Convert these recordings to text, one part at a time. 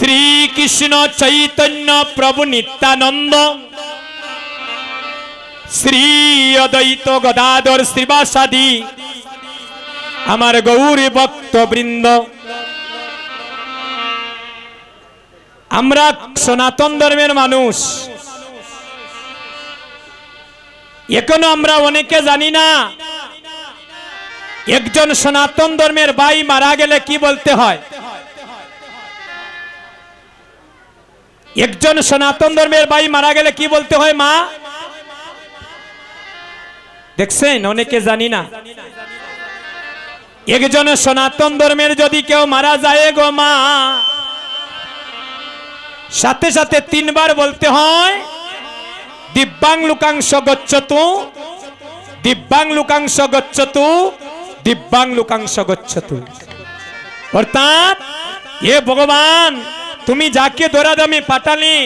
শ্রীকৃষ্ণ চৈতন্য প্রভু নিত্যানন্দ। শ্রী অদ্বৈত গদাধর শ্রীবাসাদি, আমার গৌরী ভক্তবৃন্দ। আমরা সনাতন ধর্মের মানুষ। এখনও আমরা অনেকে জানি না একজন সনাতন ধর্মের ভাই মারা গেলে কি বলতে হয়। একজন সনাতন ধর্মের ভাই মারা গেলে কি বলতে হয়, মা? দেখছেন? অনেকে জানি না। একজন সনাতন ধর্মের যদি কেউ মারা যায় গো, মা, সাথে সাথে তিনবার বলতে হয়, দিব্যাং লুকাংশ গচ্ছতু, দিব্যাং লুকাংশ গচ্ছতু, দিব্যাং লুকাংশ গচ্ছতু। অর্থাৎ এ ভগবান তুমি যাকে দৌড়াদামি পাঠালি,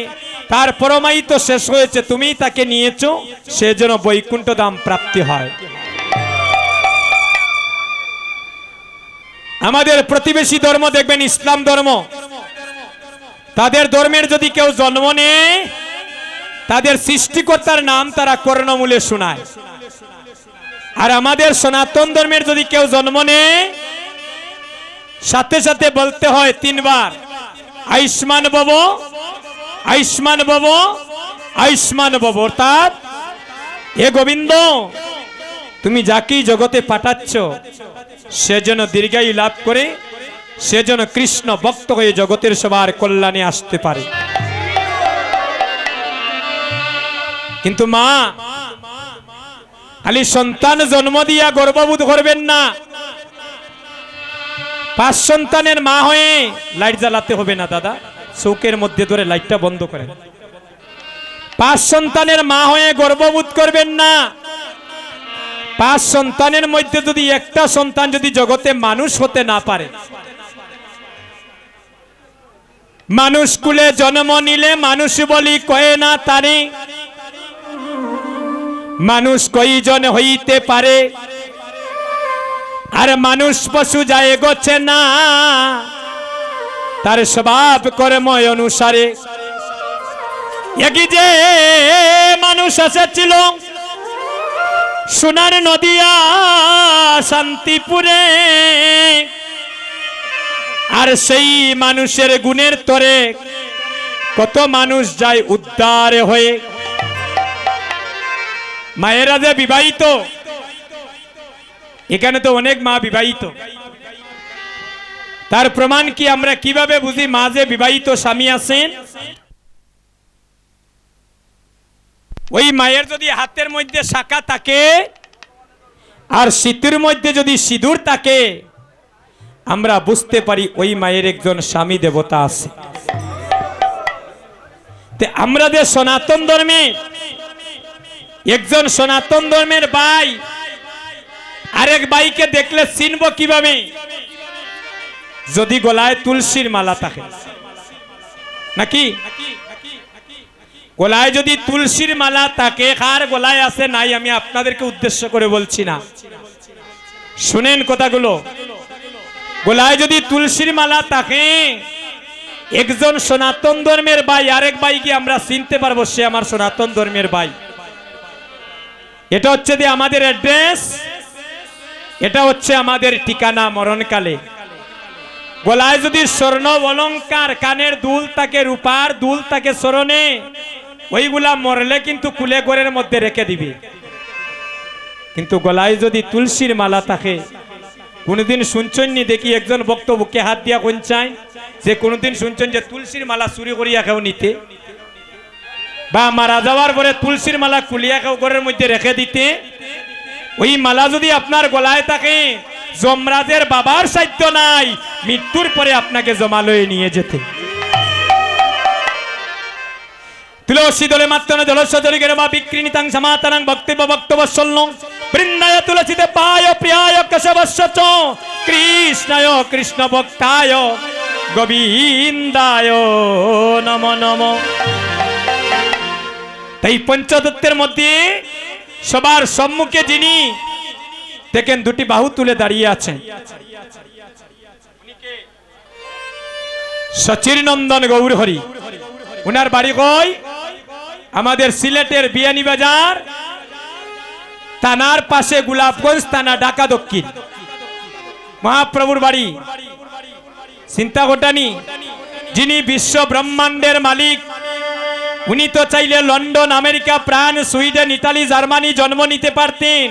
তার পরমাই তো শেষ হয়েছে, তুমি তাকে নিয়েছো, সে যেন বৈকুণ্ঠ দাম প্রাপ্তি হয়। আমাদের প্রতিবেশী ধর্ম দেখবেন, ইসলাম ধর্ম। তাদের ধর্মের যদি কেউ জন্ম নেয়, তাদের সৃষ্টিকর্তার নাম তারা কর্ণমূলে শোনায়। আর আমাদের সনাতন ধর্মের যদি কেউ জন্ম নেয়, সাথে সাথে বলতে হয় তিনবার। আয়ুষ্মান বব আয়ুষ্মান বব আয়ুষ্মান বব, অর্থাৎ এ গোবিন্দ, তুমি যাকেই জগতে পাঠাচ্ছ, সে যেন দীর্ঘায়ু লাভ করে, সে যেন কৃষ্ণ ভক্ত হয়ে জগতের সবার কল্যাণে আসতে পারে। কিন্তু মা, খালি সন্তান জন্ম দিয়া গর্ববোধ করবেন না। পাঁচ সন্তানের মা হয়ে লাইট জ্বালাতে হবে না, দাদা। চৌকের মধ্যে ধরে লাইটটা বন্ধ করেন। পাঁচ সন্তানের মা হয়ে গর্ববোধ করবেন না। পাঁচ সন্তানের মধ্যে যদি একটা সন্তান যদি জগতে মানুষ হতে না পারে, মানুষ কুলে জন্ম নিলে মানুষ বলি কয়ে না তারে। মানুষ কইজন হইতে পারে? আর মানুষ পশু যায় গোছে না। তার স্বভাব কর্ম অনুসারে। যে মানুষ এসেছিল সোনার নদিয়া, শান্তিপুরে। আর সেই মানুষের গুণের তরে কত মানুষ যায় উদ্ধার হয়ে। মায়েরা যে বিবাহিত এখানে তো অনেক মা বিবাহিত। তার প্রমাণ কি আমরা কীভাবে বুঝি মা যে বিবাহিত স্বামী আছেন? ওই মায়ের যদি হাতের মধ্যে শাখা থাকে, আর শীতের মধ্যে যদি সিঁদুর থাকে, আমরা বুঝতে পারি ওই মায়ের একজন স্বামী দেবতা আছে। আমরা যে সনাতন ধর্মে একজন সনাতন ধর্মের ভাই আরেক ভাইকে দেখলে চিনব কীভাবে? যদি গলায় তুলসীর মালা থাকে। নাকি? গলায় যদি তুলসীর মালা থাকে, কার গলায় আছে নাই আমি আপনাদেরকে উদ্দেশ্য করে বলছি না। শুনেন কথাগুলো। গলায় যদি তুলসীর মালা থাকে, একজন সনাতন ধর্মের ভাই, আরেক ভাইকে আমরা চিনতে পারব, সে আমার সনাতন ধর্মের ভাই। এটা হচ্ছে যে আমাদের অ্যাড্রেস। এটা হচ্ছে আমাদের ঠিকানা মরণকালে। গলায় যদি স্বর্ণ অলঙ্কার, কানের দুল তাকে রূপার দুল তাকে স্মরণে, ওইগুলা মরলে কিন্তু কুলে ঘরের মধ্যে রেখে দিবে। কিন্তু গলায় যদি তুলসীর মালা থাকে, কোনোদিন শুনছেন নি দেখি একজন বক্তব্যকে হাত দিয়া কোন চাই যে কোনোদিন শুনছেন যে তুলসীর মালা চুরি করিয়া কেউ নিতে? বা মারা যাওয়ার পরে তুলসীর মালা কুলিয়া কেউ ঘরের মধ্যে রেখে দিতে? ওই মালা যদি আপনার গলায় থাকে, যমরাজের বাবার সাধ্য নাই, মৃত্যুর পরে আপনাকে জমা লয়ে নিয়ে যেতে। তুলসী দলে মাত্র বক্তব্য বৃন্দায় তুলসীতে পায় প্রিয়ায় কৃষ্ণ নম তাই পঞ্চদত্তের মধ্যে সবার সম্মুখে যিনি দেখেন দুটি বাহু তুলে দাঁড়িয়ে আছেন। সচির নন্দন গৌর হরি উনার বাড়ি কই? আমাদের সিলেটের বিয়ানি বাজার। থানার পাশে গোলাপগঞ্জ থানা ঢাকা দক্ষিণ। মহাপ্রভুর বাড়ি। চিন্তা ঘটানি যিনি বিশ্ব ব্রহ্মাণ্ডের মালিক। উনি তো চাইলে London, America, France, Sweden, Italy, Germany জন্ম নিতে পারতেন।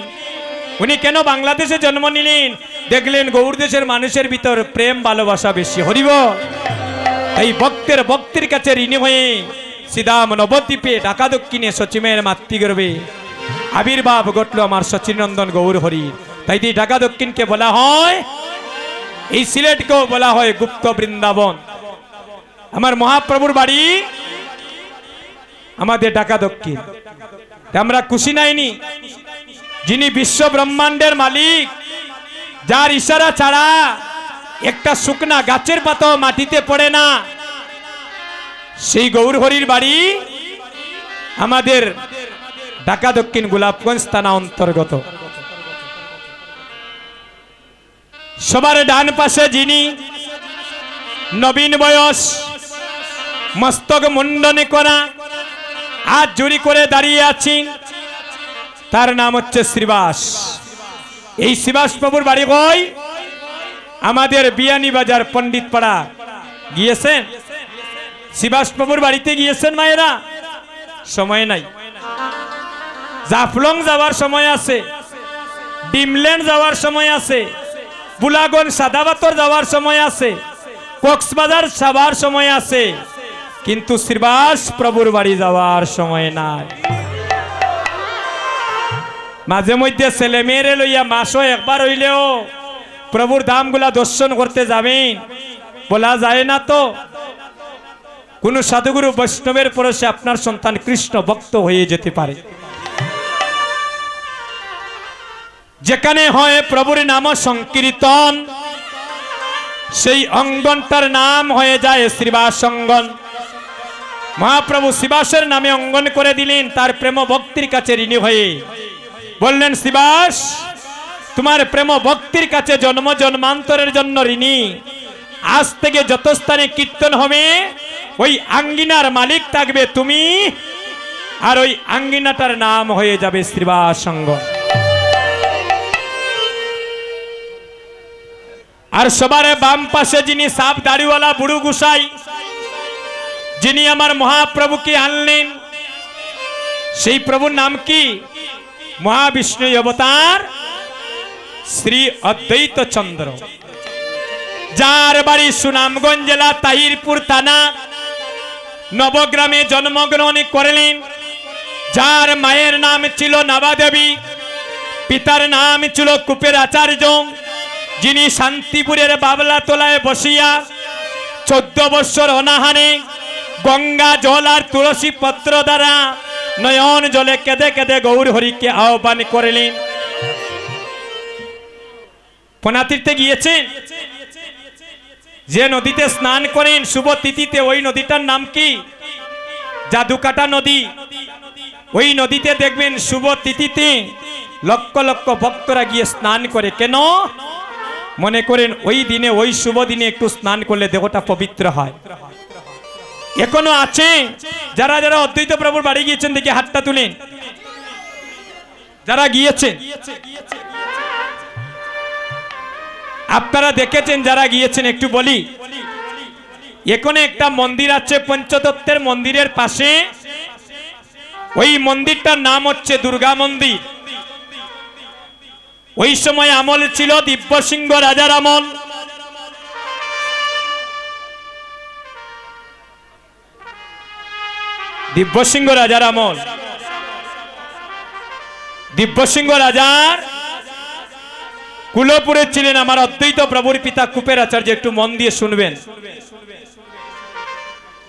উনি কেন বাংলাদেশে জন্ম নিলেন? দেখলেন গৌর দেশের মানুষের ভিতর প্রেম, ভালোবাসা বেশি। হরিব, এই ভক্তের ভক্তির কাছে ঋণী হয়ে সিদাম নবদ্বীপে, ঢাকা দক্ষিণে সচিমের মাতৃগর্ভে আবির্ভাব ঘটলো আমার সচিনন্দন গৌর হরি। তাই ঢাকা দক্ষিণকে বলা হয়, এই সিলেটকেও বলা হয় গুপ্ত বৃন্দাবন। আমার মহাপ্রভুর বাড়ি আমাদের ঢাকা দক্ষিণ। আমরা খুশি নাইনি যিনি বিশ্ব ব্রহ্মাণ্ডের মালিক, যার ইশারা ছাড়া একটা শুকনা গাছের পাতাও মাটিতে পড়ে না, সেই গৌর হরির বাড়ি আমাদের ঢাকা দক্ষিণ গোলাপগঞ্জ থানা অন্তর্গত। সবার ডান পাশে যিনি নবীন বয়স, মস্তক মুন্ডনে করা আর জুরি করে দাঁড়িয়ে আছেন। তার নাম হচ্ছে শ্রীবাস এই শ্রীবাস বাবুর বাড়ি কই? আমাদের বিয়ানি বাজার পণ্ডিত পাড়া গিয়েছেন? শ্রীবাস বাবুর বাড়িতে গিয়েছেন মায়েরা? সময় নাই। জাফলং যাওয়ার সময় আছে। ডিমল্যান্ড যাওয়ার সময় আছে। বুলাগন সাদাবাতর যাওয়ার সময় আছে। কক্সবাজার যাওয়ার সময় আছে। কিন্তু শ্রীবাস প্রভুর বাড়ি যাওয়ার সময় নাই। মাঝে মধ্যে ছেলে মেয়েরে লইয়া মাসও একবার হইলেও প্রভুর দামগুলা দর্শন করতে যাবেন। বলা যায় না তো? কোন সাধুগুরু বৈষ্ণবের পরশে আপনার সন্তান কৃষ্ণ ভক্ত হয়ে যেতে পারে। যেখানে হয় প্রভুর নাম সংকীর্তন, সেই অঙ্গনটার নাম হয়ে যায় শ্রীবাস অঙ্গন। মহাপ্রভু শিবাসের নামে অঙ্গন করে দিলেন, তার প্রেম ভক্তির কাছে ঋণী হয়ে। বললেন, শিবাস, তোমার প্রেম ভক্তির কাছে জন্ম, জন্মান্তরের জন্য ঋণী। আজ থেকে যত স্থানে কীর্তন হবে, ওই আঙ্গিনার মালিক থাকবে তুমি, আর ওই আঙ্গিনাটার নাম হয়ে যাবে শ্রীবাস আর সবার বাম পাশে যিনি সাপ, দাড়িওয়ালা, বুড়ু গুসাই যিনি আমার মহাপ্রভুকে আনলেন, সেই প্রভুর নাম কি? মহাবিষ্ণু অবতার শ্রী অদ্বৈত চন্দ্র। যার বাড়ি সুনামগঞ্জ জেলা তাহিরপুর থানা, নবগ্রামে জন্মগ্রহণ করলেন। যার মায়ের নাম ছিল নবাদেবী, পিতার নাম ছিল কুপের আচার্য যিনি শান্তিপুরের বাবলা তোলায় বসিয়া চোদ্দ বৎসর অনাহারে গঙ্গা জল আর তুলসী পত্র দ্বারা নয়ন জলে কেঁদে কেঁদে গৌর হরিকে আহ্বান করলেন। পনাতীর্থে গিয়েছেন যে নদীতে স্নান করেন, শুভ তিথিতে ওই নদীটার নাম কি? জাদুকাটা নদী। ওই নদীতে দেখবেন শুভ তিথিতে লক্ষ লক্ষ ভক্তরা গিয়ে স্নান করে। কেন? মনে করেন ওই দিনে, ওই শুভ দিনে একটু স্নান করলে দেহটা পবিত্র হয়। এখনও আছে? যারা যারা অদ্বৈত প্রভুর বাড়ি গিয়েছেন, দেখি হাতটা তুলেন যারা গিয়েছেন আপনারা দেখেছেন যারা গিয়েছেন, একটু বলি। এখানে একটা মন্দির আছে, পঞ্চতত্ত্বের মন্দিরের পাশে। ওই মন্দিরটার নাম হচ্ছে দুর্গা মন্দির। ওই সময় আমল ছিল দিব্যসিংহ রাজার আমল। দিব্যসিংহ রাজার আমল। দিব্যসিংহ রাজার। কুলপুরে ছিলেন আমার অদ্বৈত প্রভুর পিতা কুপের আচার্য একটু মন দিয়ে শুনবেন।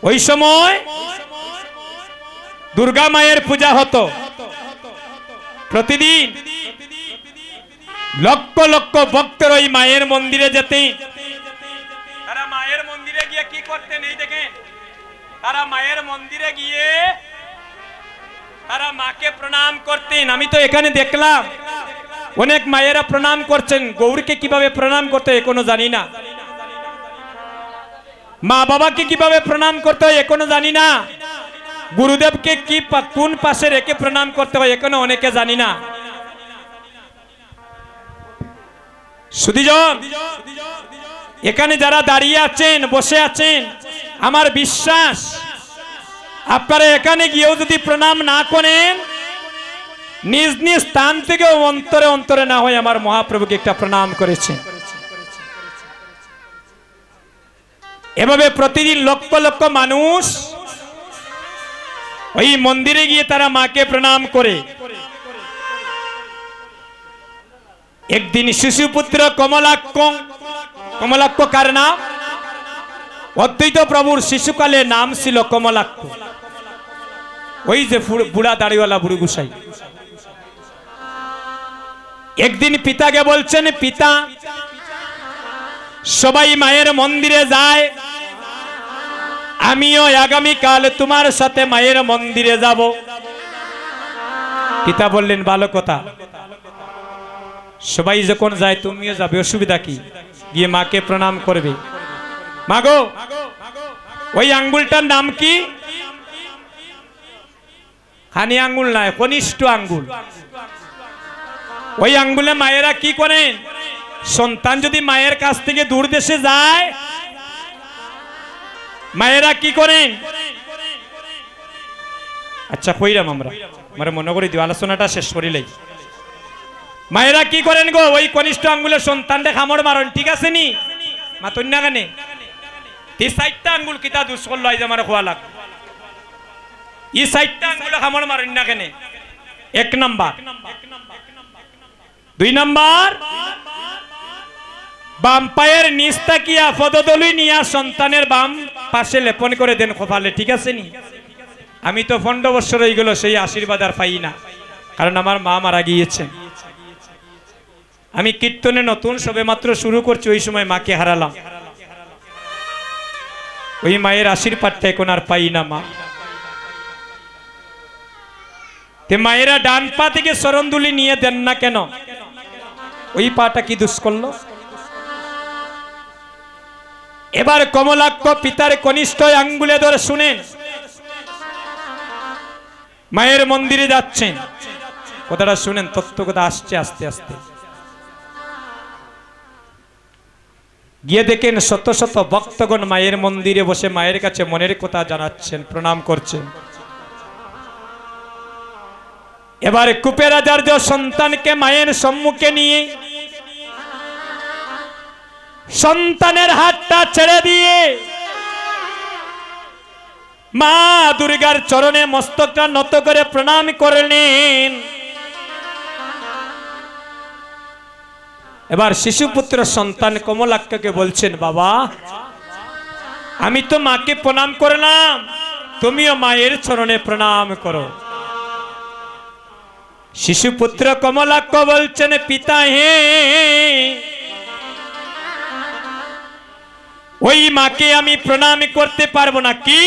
ওই সময় দুর্গা মায়ের পূজা হতো। প্রতিদিন লক্ষ লক্ষ ভক্তের ওই মায়ের মন্দিরে যেতে তারা মায়ের মন্দিরে গিয়ে কি করতেন এই দেখেন। তারা মায়ের মন্দিরে গিয়ে তারা মাকে প্রণাম করতেন। আমি তো এখানে দেখলাম, অনেক মায়েরা প্রণাম করছেন। গৌরকে কীভাবে প্রণাম করতে হয় এখনও জানি না। মা বাবাকে কীভাবে প্রণাম করতে হয় এখনও জানি না। গুরুদেবকে কি কোন পাশে রেখে প্রণাম করতে হয় এখনও অনেকে জানি না। এখানে যারা দাঁড়িয়ে আছেন, বসে আছেন আমার বিশ্বাস, আপনারা এখানে গিয়েও যদি প্রণাম না করেন, নিজ নিজ স্থান থেকে অন্তরে অন্তরে না হয় আমার মহাপ্রভুকে একটা প্রণাম করেছেন এভাবে প্রতিদিন লক্ষ লক্ষ মানুষ ওই মন্দিরে গিয়ে তারা মাকে প্রণাম করে। একদিন শিশুপুত্র কমলাক্ষ কমলাক্ষ কার নাম? অদ্বৈত প্রভুর শিশুকালে নাম ছিল কমলাক্ষ। ওই যে বুড়া দাড়িওয়ালা বুড়ি গুসাই। একদিন পিতাকে বলছেন, পিতা, সবাই মায়ের মন্দিরে যায়। আমিও আগামীকাল তোমার সাথে মায়ের মন্দিরে যাব। পিতা বললেন, ভালো কথা। সবাই যখন যায় তুমিও যাবে, অসুবিধা কি? গিয়ে মাকে প্রণাম করবে। মাগো, ওই আঙ্গুলটার নাম কি? হানি আঙ্গুল নয় কনিষ্ঠ আঙ্গুল। ওই আঙ্গুলে মায়েরা কি করেন সন্তান যদি মায়ের কাছ থেকে দূর দেশে যায়, মায়েরা কি করেন আচ্ছা কইরাম আমরা। আমরা মনে করি দিও, আলোচনাটা শেষ করিলেই মায়েরা কি করেন গো? ওই কনিষ্ঠ আঙ্গুলের সন্তানটা খামড় মারন ঠিক আছে নি? মাতুন না কেনে? তি সাইটটা আঙ্গুল কিতা দুষ করল আইজ আমার খোয়া লাগ। ই সাইটটা আঙ্গুলে খামড় মারন কেনে? এক নাম্বার। দুই নাম্বার। বাম পায়ের নিচ তাকিয়া পদদলি নিয়া সন্তানের বাম পাশে লেপন করে দেন খোপালে, ঠিক আছে নি? আমি তো পনেরো বছর হয়ে গেল সেই আশীর্বাদ আর পাই না, কারণ আমার মা মারা গিয়েছেন আমি কীর্তনে নতুন সবে মাত্র শুরু করছি, ওই সময় মাকে হারালাম। ওই মায়ের আশীর্বাদটা এখন আর পাই না মা। তে মায়েরা ডান পা থেকে সরন্দুলি নিয়ে দেন না কেন? ওই পাটা কি দুষ করল? এবার কমলাক্ষ পিতার কনিষ্ঠ আঙ্গুলে ধরে শুনেন মায়ের মন্দিরে যাচ্ছেন। কথাটা শুনেন তত্ত্ব কথা আসছে, আস্তে আস্তে। গিয়ে দেখেন শত শত ভক্তগণ মায়ের মন্দিরে বসে মায়ের কাছে মনের কথা জানাচ্ছেন, প্রণাম করছেন। এবার কুপের আচার্য সন্তানকে মায়ের সম্মুখে নিয়ে সন্তানের হাতটা ছেড়ে দিয়ে মা দুর্গার চরণে মস্তকটা নত করে প্রণাম করলেন। এবার শিশুপুত্র সন্তান কমলাক্ষকে বলছেন, বাবা, আমি তো মাকে প্রণাম করলাম। তুমিও মায়ের চরণে প্রণাম করো। শিশুপুত্র কমলাক্ষ বলছেন, পিতা হে, ওই মাকে আমি প্রণাম করতে পারব না কি?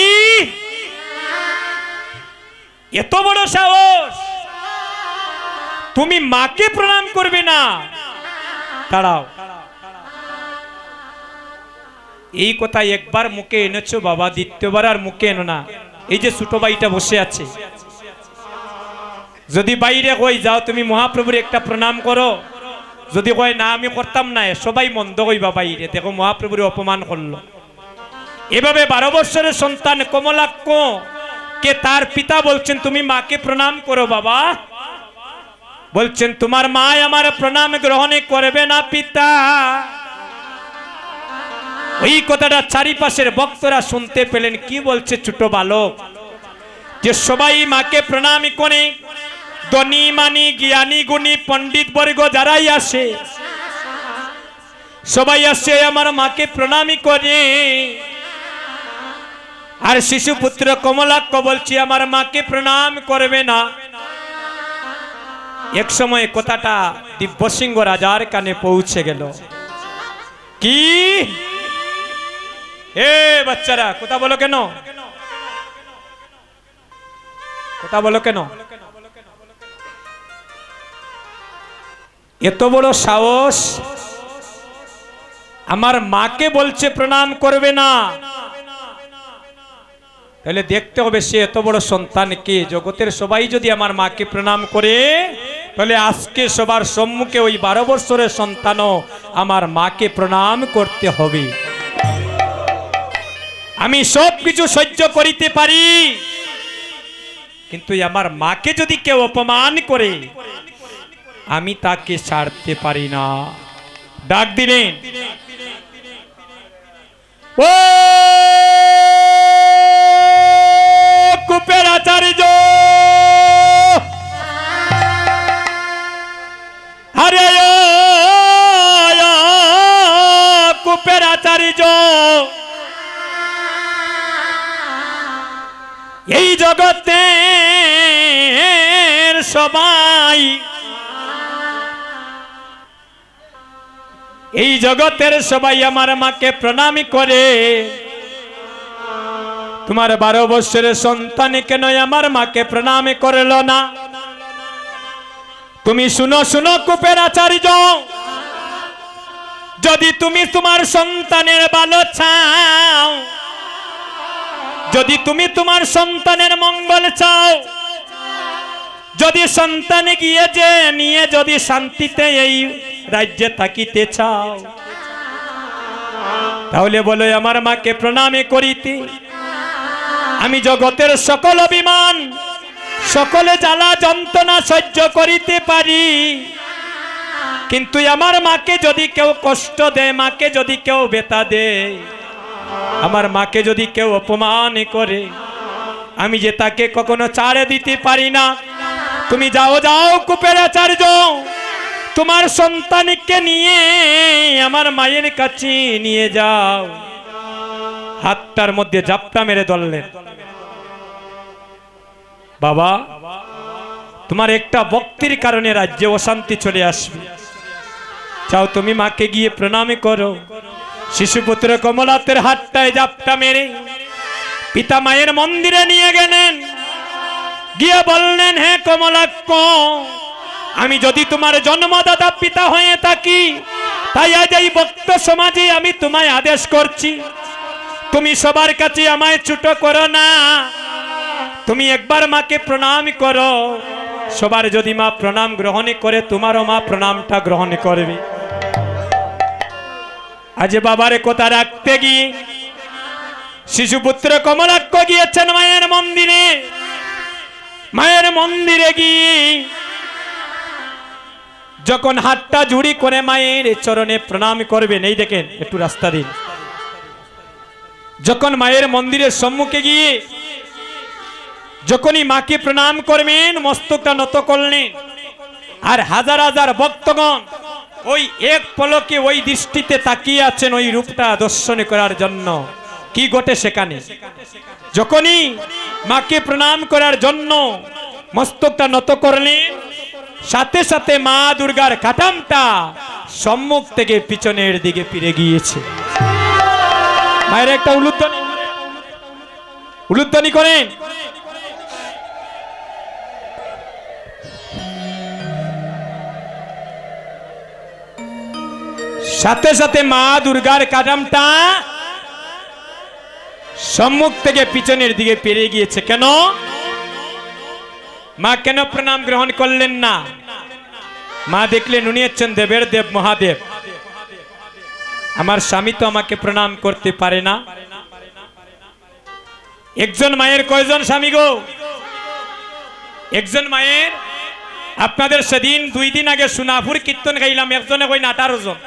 এত বড় সাহস। তুমি মাকে প্রণাম করবে না। দাঁড়াও। এই কথা একবার মুখে এনেছো বাবা, দ্বিতীয়বার আর মুখে এনো না। এই যে ছোট ভাইটা বসে আছে। যদি বাইরে কই যাও, তুমি মহাপ্রভুর একটা প্রণাম করো। যদি কয়, না, আমি করতাম না। সবাই মন্দ কইবা বাইরে। দেখো, মহাপ্রভুর অপমান করল। এভাবে বারো বৎসরের সন্তান কমলাক্ষ কে তার পিতা বলছেন, তুমি মাকে প্রণাম করো বাবা। বলছেন, তোমার মা আমার প্রণাম গ্রহণে করবে না, পিতা। ওই কথাটা চারিপাশের ভক্তরা শুনতে পেলেন। কি বলছে ছোট বালক? যে সবাই মাকে প্রণাম করে, ধনী, মানি, জ্ঞানী, গুণী, পণ্ডিত বর্গ যারাই আসে, সবাই আসে আমার মাকে প্রণামী করে। আর শিশুপুত্র কমলাক্ষ বলছি, আমার মাকে প্রণাম করবে না। এক সময় কথাটা দিব্যসিংহ রাজার কানে পৌঁছে গেল। কি? এ বাচ্চারা, কথা বলো কেন? কথা বলো কেন? এত বড় সাহস? আমার মাকে বলছে, প্রণাম করবে না। তাহলে দেখতে হবে সে এত বড় সন্তানকে জগতের সবাই যদি আমার মাকে প্রণাম করে, তাহলে আজকে সবার সম্মুখে ওই বারো বছরের সন্তানও আমার মাকে প্রণাম করতে হবে। আমি সব কিছু সহ্য করিতে পারি, কিন্তু আমার মাকে যদি কেউ অপমান করে, আমি তাকে ছাড়তে পারি না। ডাক দিলেন। ও কুপের আচার্য আরে কুপের আচার্য এই জগতের সবাই, এই জগতের সবাই আমার মাকে প্রণামী করে। তোমার বারো বৎসরের সন্তান কেন আমার মাকে প্রণাম করল না। তুমি শুনো শুনো কুপের আচার্য। যদি তুমি তোমার সন্তানের ভালো চাও, যদি তুমি তোমার সন্তানের মঙ্গল চাও, যদি সন্তান গিয়ে যে নিয়ে যদি শান্তিতে এই রাজ্যে থাকিতে চাও, তাহলে বলো, আমার মাকে প্রণামে করিতে। আমি জগতের সকল অভিমান, সকলে জ্বালা যন্ত্রণা সহ্য করিতে পারি। কিন্তু আমার মাকে যদি কেউ কষ্ট দেয়, মাকে যদি কেউ বেতা দেয়, আমার মাকে যদি কেউ অপমান করে, আমি যে তাকে কখনো ছাড়ে দিতে পারি না। তুমি যাও যাও কুপের আচার্য, তোমার সন্তানকে নিয়ে আমার মায়ের কাছে নিয়ে যাও। হাতটার মধ্যে জাপটা মেরে ধরলেন। বাবা, তোমার একটা ভক্তির কারণে রাজ্যে অশান্তি চলে আসবে। চাও তুমি মাকে গিয়ে প্রণামে করো। শিশুপুত্র কমলাতের হাতটায় জাপটা মেরে পিতা মায়ের মন্দিরে নিয়ে গেলেন। গিয়ে বললেন, হে কমলাক্ষ, আমি যদি তোমার জন্মদাতা পিতা হয়ে থাকি, তাই আজ এই ভক্ত সমাজে আমি তোমায় আদেশ করছি। তুমি সবার কাছে আমায় ছুটো করো না। তুমি একবার মাকে প্রণাম করো। সবার যদি মা প্রণাম গ্রহণ করে, তোমারও মা প্রণামটা গ্রহণ করবে। আজ বাবার কথা রাখতে গিয়ে শিশুপুত্র কমলাক্ষ গিয়েছেন মায়ের মন্দিরে। মায়ের মন্দিরে গিয়ে যখন হাতটা জুড়ি করে মায়ের চরণে প্রণাম করবেন, এই দেখেন একটু রাস্তা দিন। যখন মায়ের মন্দিরের সম্মুখে গিয়ে যখনই মাকে প্রণাম করবেন, মস্তকটা নত করলেন। আর হাজার হাজার ভক্তগণ ওই এক পলকে ওই দৃষ্টিতে তাকিয়ে আছেন ওই রূপটা দর্শন করার জন্য। কি ঘটে সেখানে? যখনই মাকে প্রণাম করার জন্য মস্তকটা নত করলেন, সাথে সাথে মা দুর্গার কাটামটা সম্মুখ থেকে পিছনের দিকে ফিরে গিয়েছে। মায়ের একটা উলুধ্বনি। উলুধ্বনি করেন। সাথে সাথে মা দুর্গার কাদামটা সম্মুখ থেকে পিছনের দিকে পেরিয়ে গিয়েছে। কেন? মা কেন প্রণাম গ্রহণ করলেন না? মা দেখলেন, উনি হচ্ছেন দেবের দেব মহাদেব। আমার স্বামী তো আমাকে প্রণাম করতে পারে না। একজন মায়ের কয়জন স্বামী গো? একজন মায়ের? আপনাদের সেদিন দুই দিন আগে সুনাপুর কীর্তন গাইলাম, একজনে কই না আঠারো জন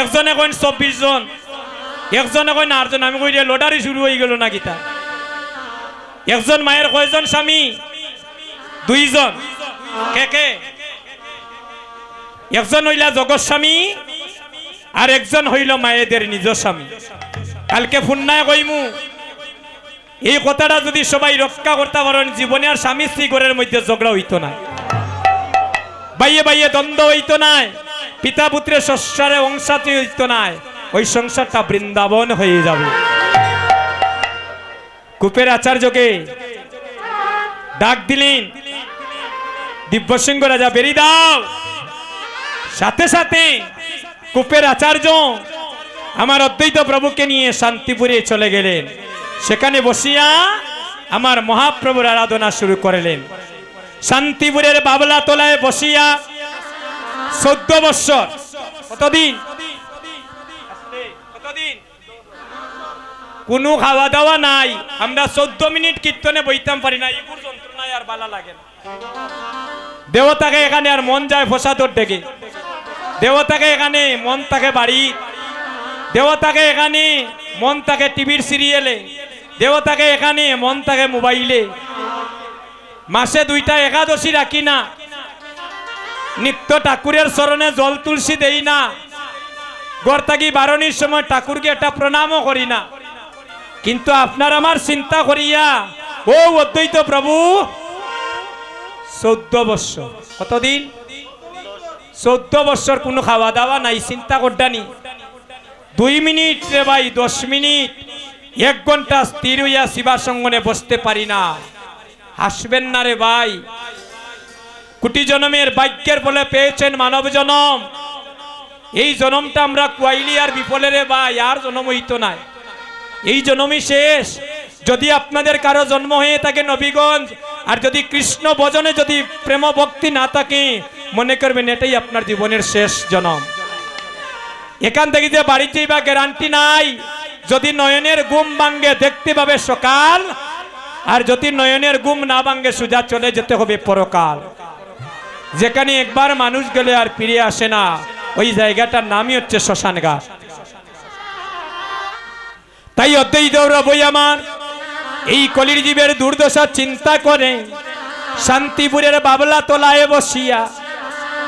একজনে কইন চব্বিশ জন, একজনে কইন আটজন। আমি কই লটারি শুরু হয়ে গেল না গীতা একজন মায়ের কয়জন স্বামী? দুইজন। কে কে? একজন হইলা জগৎ স্বামী, আর একজন হইল মায়েদের নিজ স্বামী। কালকে ফুন্নায় কইমু, এই কথাটা যদি সবাই রক্ষা করতে পারেন, জীবনে আর স্বামী স্ত্রী ঘরের মধ্যে ঝগড়া হইতো না। বাইয়ে বাইয়ে দ্বন্দ্ব হইতো নাই পিতা পুত্রের শস্যারে অংশাতি হইতো নাই, ওই সংসারটা বৃন্দাবন হয়ে যাবে। কুপের আচার্যকে ডাক দিলেন, দিব্যসিংহ রাজা বেরিয়ে দাও। সাথে সাথে কূপের আচার্য আমার অদ্বৈত প্রভুকে নিয়ে শান্তিপুরে চলে গেলেন। সেখানে বসিয়া আমার মহাপ্রভুর আরাধনা শুরু করলেন। শান্তিপুরের বাবলা তলায় বসিয়া চোদ্দ বৎসর কতদিন? কোনো খাওয়া দাওয়া নাই। আমরা চোদ্দ মিনিট কীর্তনে বইতাম, পারি না। এগুর যন্ত্রণায় আর বালা লাগে দেবতাকে এখানে আর মন যায় ফসাদর ডেকে দেবতাকে এখানে মন তাকে বাড়ি। দেবতাকে এখানে মন থাকে টিভির সিরিয়ালে। দেবতাকে এখানে মন থাকে মোবাইলে। মাসে দুইটা একাদশী রাখি না। নিত্য ঠাকুরের স্মরণে জল তুলসী দেই না। গড় বারণির সময় ঠাকুরকে একটা প্রণামও করি না। কিন্তু আপনার আমার চিন্তা করিয়া, ও অদ্বৈত প্রভু, চৌদ্দ বৎসর, কতদিন? চৌদ্দ বৎসর কোনো খাওয়া দাওয়া নাই, চিন্তা করডানি। দুই মিনিট রে ভাই, দশ মিনিট, এক ঘণ্টা স্থির হইয়া শিবা সঙ্গনে বসতে পারি না। হাসবেন না রে ভাই। কোটি জনমের বাক্যের বলে পেয়েছেন মানব জনম। এই জনমটা আমরা কুয়াইলি আর বিফলে রে ভাই, আর জনম হইতো নাই। এই জনমই শেষ। যদি আপনাদের কারও জন্ম হয়ে থাকে নবীগঞ্জ, আর যদি কৃষ্ণ ভজনে যদি প্রেম ভক্তি না থাকে, মনে করবেন এটাই আপনার জীবনের শেষ জনম। এখান থেকে যে বাড়ি যাইবা গ্যারান্টি নাই। যদি নয়নের গুম ভাঙ্গে দেখতে পাবে সকাল। আর যদি নয়নের গুম না ভাঙ্গে সুজা চলে যেতে হবে পরকাল। যেখানে একবার মানুষ গেলে আর ফিরে আসে না, ওই জায়গাটার নামই হচ্ছে শ্মশান ঘাট। তাই অদ্বৈত বই আমার, এই কলির জীবের দুর্দশা চিন্তা করে, শান্তিপুরের বাবলা তলায় বসিয়া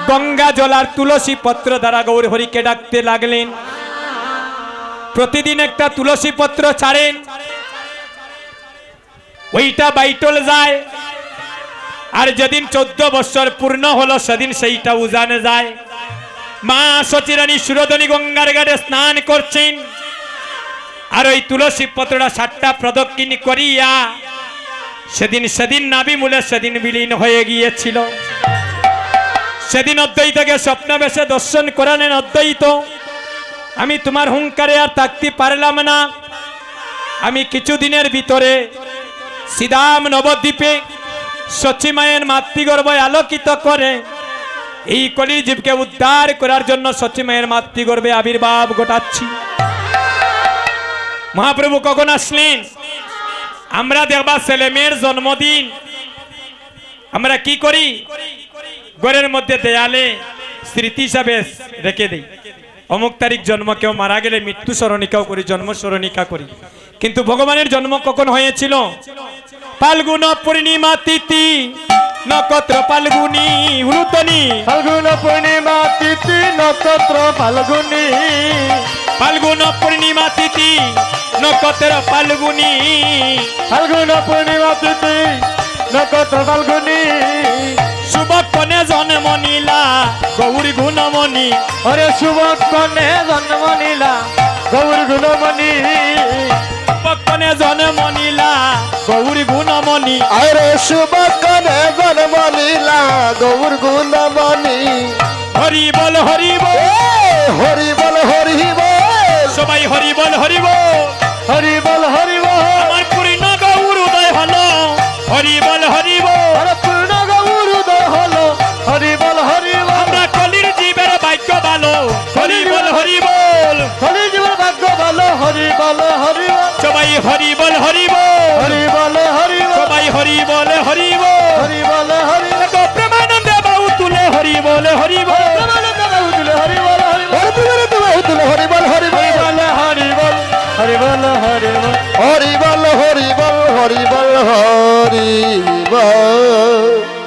গঙ্গা জলার তুলসী পত্র দ্বারা গৌর হরিকে ডাকতে লাগলেন। প্রতিদিন একটা তুলসী পত্র ছাড়েন। ওইটা বাইটল যায় আর যেদিন চোদ্দ বছর পূর্ণ হলো, সেদিন সেইটা উজানে যায়। মা সচিরানী সুরধনী গঙ্গার ঘাটে স্নান করছেন। আর ওই তুলসী পত্রটা সাতটা প্রদক্ষিণ করিয়া সেদিন সেদিন নাবি মূলে সেদিন বিলীন হয়ে গিয়েছিল। সেদিন অদ্বৈতকে স্বপ্নবেশে দর্শন করালেন অদ্বৈত, আমি তোমার হুঙ্কারে আর থাকতে পারলাম না। আমি কিছুদিনের ভিতরে সিদাম নবদ্বীপে সচিমায়ের মাতৃগর্ভে আলোকিত করে এই কলিজীবকে উদ্ধার করার জন্য সচিমায়ের মাতৃগর্ভে আবির্ভাব ঘটাচ্ছি। মহাপ্রভু কখন আসলেন? আমরা দেখবা ছেলে মেয়ের জন্মদিন। আমরা কি করি? ঘরের মধ্যে দেয়ালে স্মৃতি হিসাবে রেখে দিই। অমুক তারিখ জন্ম, কেউ মারা গেলে মৃত্যু স্মরণিকাও করি জন্ম স্মরণিকা করি। কিন্তু ভগবানের জন্ম কখন হয়েছিল? ফাল্গুন পূর্ণিমা তিথি নক্ষত্র ফাল্গুনি হ্রুতনি ফাল্গুন পূর্ণিমা তিথি নক্ষত্র ফাল্গুনি। ফাল্গুন পূর্ণিমা তিথি নক্ষত্র ফাল্গুনি। ফাল্গুন পূর্ণিমা তিথি নক্ষত্র ফাল্গুনি। শুভক্ষণে জন্ম নীলা গৌরী গুণমণি শুভ কনে জন্ম নীলা গৌর গুণমণি শুভক্ষণে জন্ম নীলা গৌরী গুণমণি। আরে শুভ কনে জন্ম নীলা গৌর গুণমণি। হরি বল হরি বল। হরি বল হরি বল। সবাই হরি বল হরি বল। হরি বল হরি বল। আমার পূর্ণ গৌর উদয় হলো। হরি বল হরি বল। পূর্ণ গৌর উদয় হলো। হরি বল হরি বল। আমরা কলির জীবের বাক্য ভালো। হরি বল হরি বল। হরি জীবন ভাগ্য ভালো। হরি বল হরি বল সবাই হরি বল হরি বল হরি বল হরি সবাই হরি বল হরি বল হরি বল হরি প্রেমানন্দে বাবু তুলে হরি বল হরি বল হরি বল হরি বল হরি বল হরি বল হরি বল হরি বল হরি বল হরি বল হরি বল হরি বল হরি বল